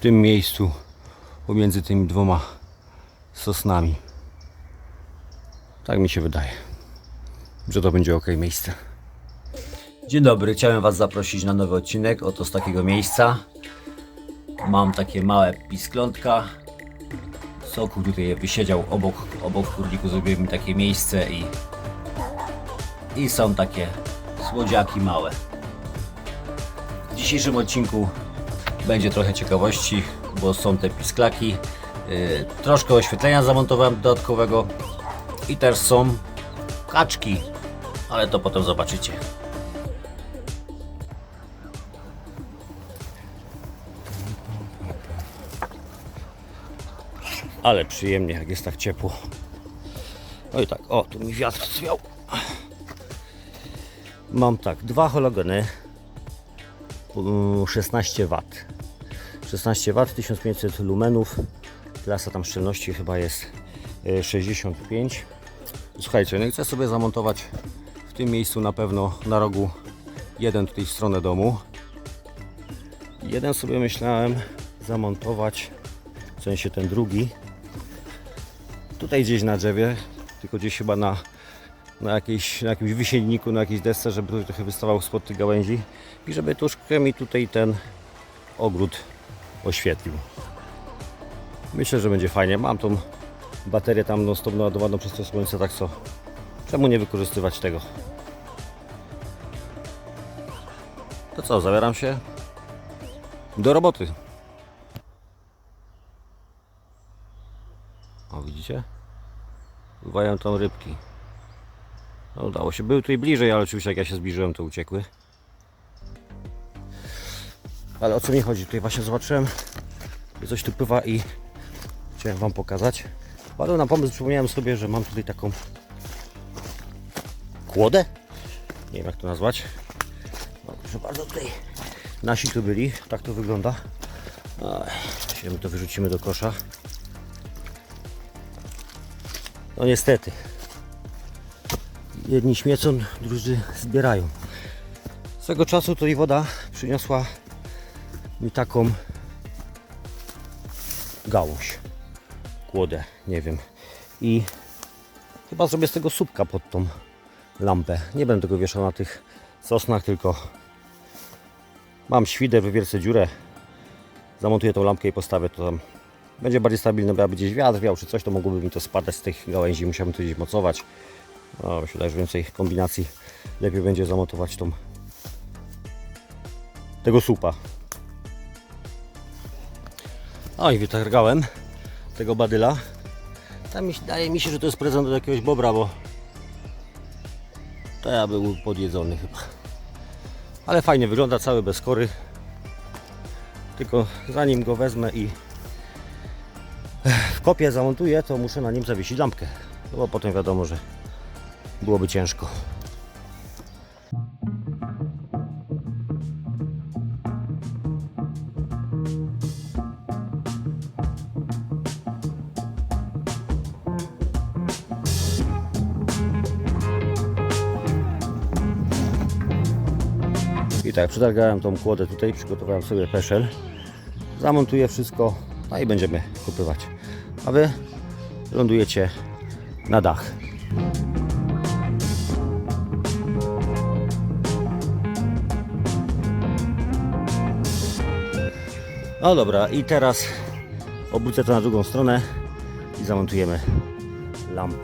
tym miejscu pomiędzy tymi dwoma sosnami. Tak mi się wydaje, że to będzie ok miejsce. Dzień dobry, chciałem Was zaprosić na nowy odcinek. Oto z takiego miejsca. Mam takie małe pisklątka. Soku tutaj wysiedział obok, obok kurniku, zrobiłem mi takie miejsce i, i są takie słodziaki małe. W dzisiejszym odcinku będzie trochę ciekawości, bo są te pisklaki. Yy, troszkę oświetlenia zamontowałem dodatkowego i też są kaczki, ale to potem zobaczycie. Ale przyjemnie, jak jest tak ciepło. No i tak, o, tu mi wiatr zwiał. Mam tak, dwa halogeny, mm, 16 W. 16 W, 1500 lumenów. Klasa tam szczelności chyba jest e, 65. Słuchajcie, no i chcę sobie zamontować w tym miejscu na pewno na rogu jeden tutaj w stronę domu. Jeden sobie myślałem zamontować, w sensie ten drugi, tutaj gdzieś na drzewie, tylko gdzieś chyba na, na, jakiejś, na jakimś wysiedniku, na jakiejś desce, żeby tutaj trochę wystawał spod tych gałęzi i żeby troszkę mi tutaj ten ogród oświetlił. Myślę, że będzie fajnie. Mam tą baterię tam non stop naładowaną przez to słońce, tak co czemu nie wykorzystywać tego? To co, zabieram się do roboty. O, widzicie? Pływają tam rybki. No, udało się. Były tutaj bliżej, ale oczywiście jak ja się zbliżyłem, to uciekły. Ale o co mi chodzi? Tutaj właśnie zobaczyłem, że coś tu pływa i chciałem Wam pokazać. Padłem na pomysł, przypomniałem sobie, że mam tutaj taką kłodę. Nie wiem jak to nazwać. No, proszę bardzo, tutaj nasi tu byli. Tak to wygląda. My to wyrzucimy do kosza. No niestety. Jedni śmiecą, drudzy zbierają. Swego czasu to i woda przyniosła mi taką gałąź. Kłodę, nie wiem. I chyba zrobię z tego słupka pod tą lampę. Nie będę tego wieszał na tych sosnach, tylko mam świder, wywiercę dziurę, zamontuję tą lampkę i postawię to tam będzie bardziej stabilne, bo jakby gdzieś wiatr wiał czy coś, to mogłoby mi to spadać z tych gałęzi, musiałbym to gdzieś mocować. No, wydaje, że więcej kombinacji lepiej będzie zamontować tą tego słupa. O i wytargałem tego badyla. Tam daje mi się, że to jest prezent od jakiegoś bobra, bo to ja był podjedzony chyba. Ale fajnie wygląda, cały bez kory. Tylko zanim go wezmę i w kopie zamontuję, to muszę na nim zawiesić lampkę. No bo potem wiadomo, że byłoby ciężko. I tak, przetargałem tą kłodę tutaj, przygotowałem sobie peszel. Zamontuję wszystko, no i będziemy kupywać. A Wy lądujecie na dach. No dobra, i teraz obrócę to na drugą stronę i zamontujemy lampę.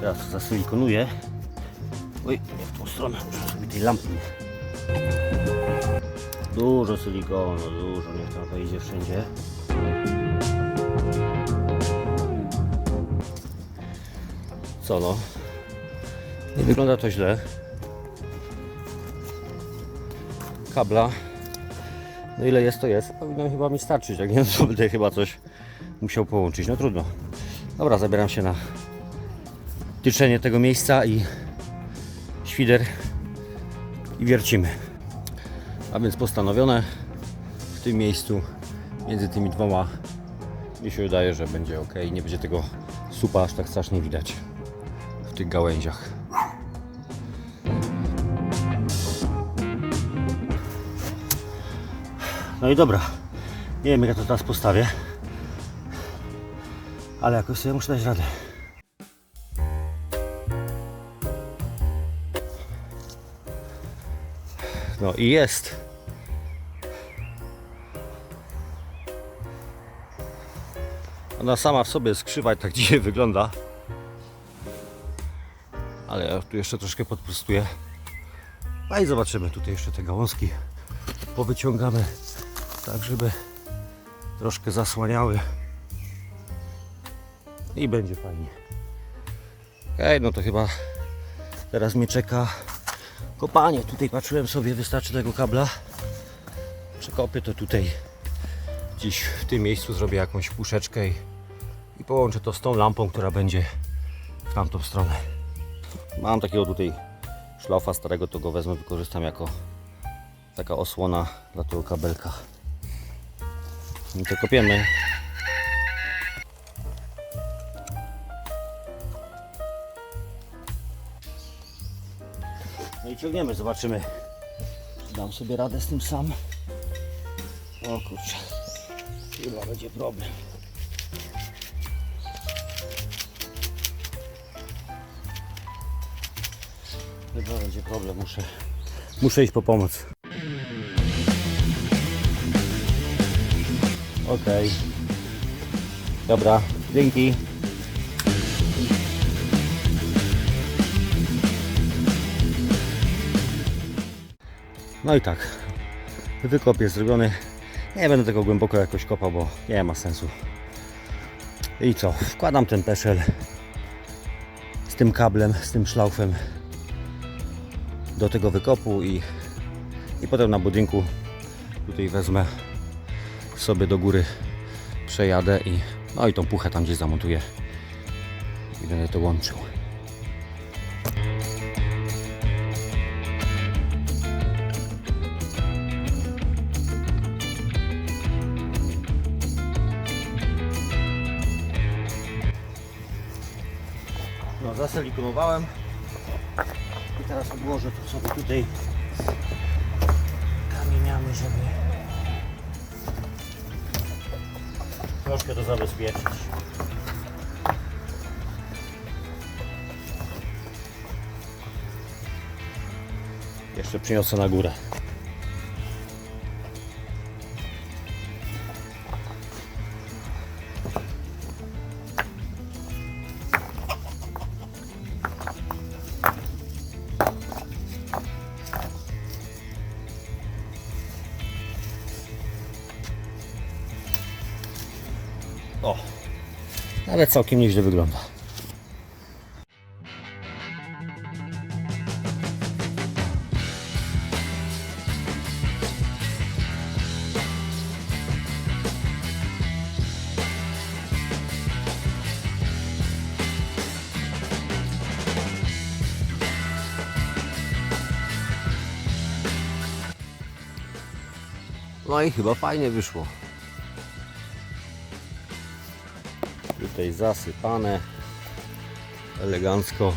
Teraz zasilikonuję. Oj, nie w tą stronę, muszę sobie tej lampy. Dużo silikonu, dużo, niech tam wejdzie wszędzie. Co no? Nie wygląda to źle. Kabla. No ile jest to jest? Powinno chyba mi starczyć, jak nie to będę chyba coś musiał połączyć. No trudno. Dobra, zabieram się na tyczenie tego miejsca i świder i wiercimy. A więc postanowione w tym miejscu między tymi dwoma mi się wydaje, że będzie ok. Nie będzie tego supa aż tak strasznie widać tych gałęziach. No i dobra. Nie wiem jak ja to teraz postawię. Ale jakoś sobie muszę dać radę. No i jest. Ona sama w sobie jest krzywa i tak dzisiaj wygląda. Ale ja tu jeszcze troszkę podprostuję. A i zobaczymy tutaj jeszcze te gałązki. Powyciągamy tak, żeby troszkę zasłaniały. I będzie fajnie. Okej, no to chyba teraz mnie czeka kopanie. Tutaj patrzyłem sobie, wystarczy tego kabla. Przekopię to tutaj gdzieś w tym miejscu zrobię jakąś puszeczkę i, i połączę to z tą lampą, która będzie w tamtą stronę. Mam takiego tutaj szlafa starego, to go wezmę, wykorzystam jako taka osłona dla tego kabelka. I to kopiemy. No i ciągniemy, zobaczymy. Czy dam sobie radę z tym sam. O kurczę. Chyba będzie problem. Chyba będzie problem, muszę, muszę iść po pomoc. Okej. Dobra, dzięki. No i tak, wykop jest zrobiony. Nie będę tego głęboko jakoś kopał, bo nie ma sensu. I co? Wkładam ten peszel z tym kablem, z tym szlaufem do tego wykopu i, i potem na budynku tutaj wezmę sobie do góry, przejadę i no i tą puchę tam gdzieś zamontuję i będę to łączył. No, zaselikonowałem i teraz odłożę to sobie tutaj kamieniami, żeby troszkę to zabezpieczyć. Jeszcze przyniosę na górę. Nawet całkiem nieźle wygląda. No i chyba fajnie wyszło. Tutaj zasypane elegancko.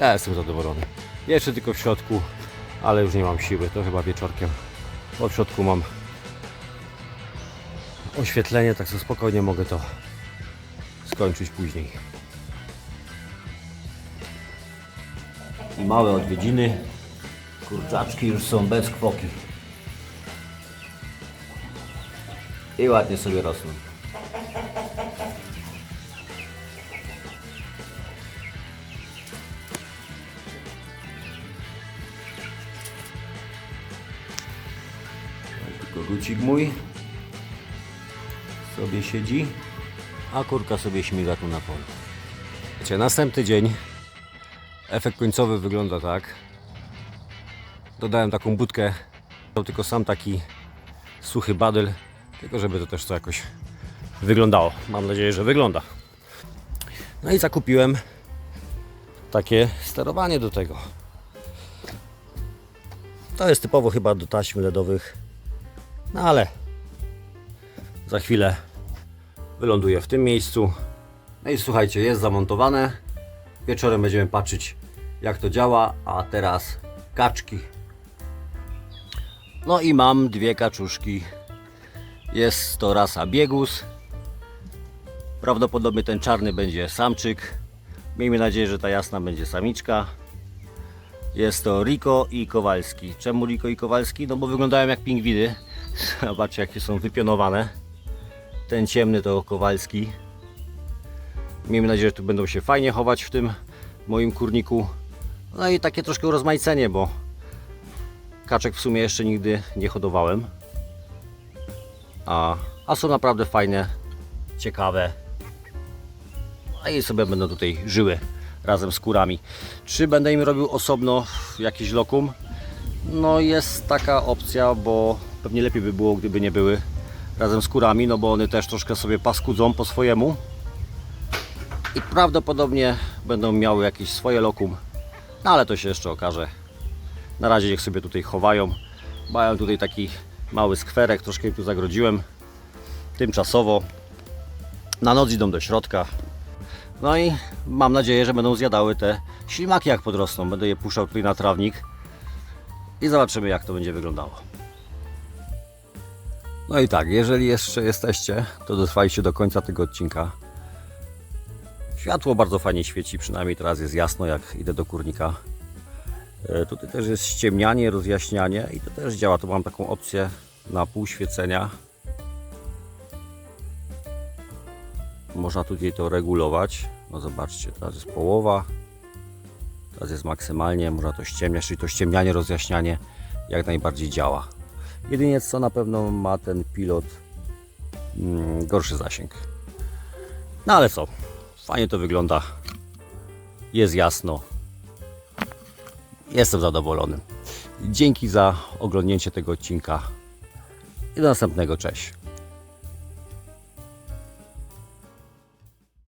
Ja jestem zadowolony. Jeszcze tylko w środku, ale już nie mam siły. To chyba wieczorkiem. Bo w środku mam oświetlenie, tak sobie spokojnie mogę to skończyć później. Małe odwiedziny. Kurczaczki już są bez kwoki. I ładnie sobie rosną. Kogucik mój sobie siedzi, a kurka sobie śmiga tu na polu. Wiecie, następny dzień, efekt końcowy wygląda tak. Dodałem taką budkę, tylko sam taki suchy badyl, tylko żeby to też to jakoś wyglądało. Mam nadzieję, że wygląda. No i zakupiłem takie sterowanie do tego. To jest typowo chyba do taśm LEDowych. No ale za chwilę wyląduje w tym miejscu. No i słuchajcie, jest zamontowane. Wieczorem będziemy patrzeć jak to działa, a teraz kaczki. No i mam dwie kaczuszki. Jest to rasa biegus. Prawdopodobnie ten czarny będzie samczyk. Miejmy nadzieję, że ta jasna będzie samiczka. Jest to Riko i Kowalski. Czemu Riko i Kowalski? No bo wyglądają jak pingwiny. Zobaczcie jakie są wypionowane. Ten ciemny to Kowalski. Miejmy nadzieję, że tu będą się fajnie chować w tym moim kurniku. No i takie troszkę urozmaicenie, bo kaczek w sumie jeszcze nigdy nie hodowałem. A, a są naprawdę fajne, ciekawe. No i sobie będą tutaj żyły razem z kurami. Czy będę im robił osobno jakiś lokum? No jest taka opcja, bo pewnie lepiej by było, gdyby nie były razem z kurami, no bo one też troszkę sobie paskudzą po swojemu. I prawdopodobnie będą miały jakieś swoje lokum, no ale to się jeszcze okaże. Na razie niech sobie tutaj chowają. Mają tutaj taki mały skwerek, troszkę tu zagrodziłem. Tymczasowo. Na noc idą do środka. No i mam nadzieję, że będą zjadały te ślimaki jak podrosną. Będę je puszczał tutaj na trawnik i zobaczymy jak to będzie wyglądało. No i tak, jeżeli jeszcze jesteście, to dotrwajcie do końca tego odcinka. Światło bardzo fajnie świeci, przynajmniej teraz jest jasno jak idę do kurnika. E, Tutaj też jest ściemnianie, rozjaśnianie i to też działa. Tu mam taką opcję na pół świecenia. Można tutaj to regulować. No zobaczcie, teraz jest połowa. Teraz jest maksymalnie, można to ściemniać, czyli to ściemnianie, rozjaśnianie jak najbardziej działa. Jedynie co na pewno ma ten pilot mm, gorszy zasięg. No ale co, fajnie to wygląda. Jest jasno. Jestem zadowolony. Dzięki za oglądnięcie tego odcinka i do następnego. Cześć.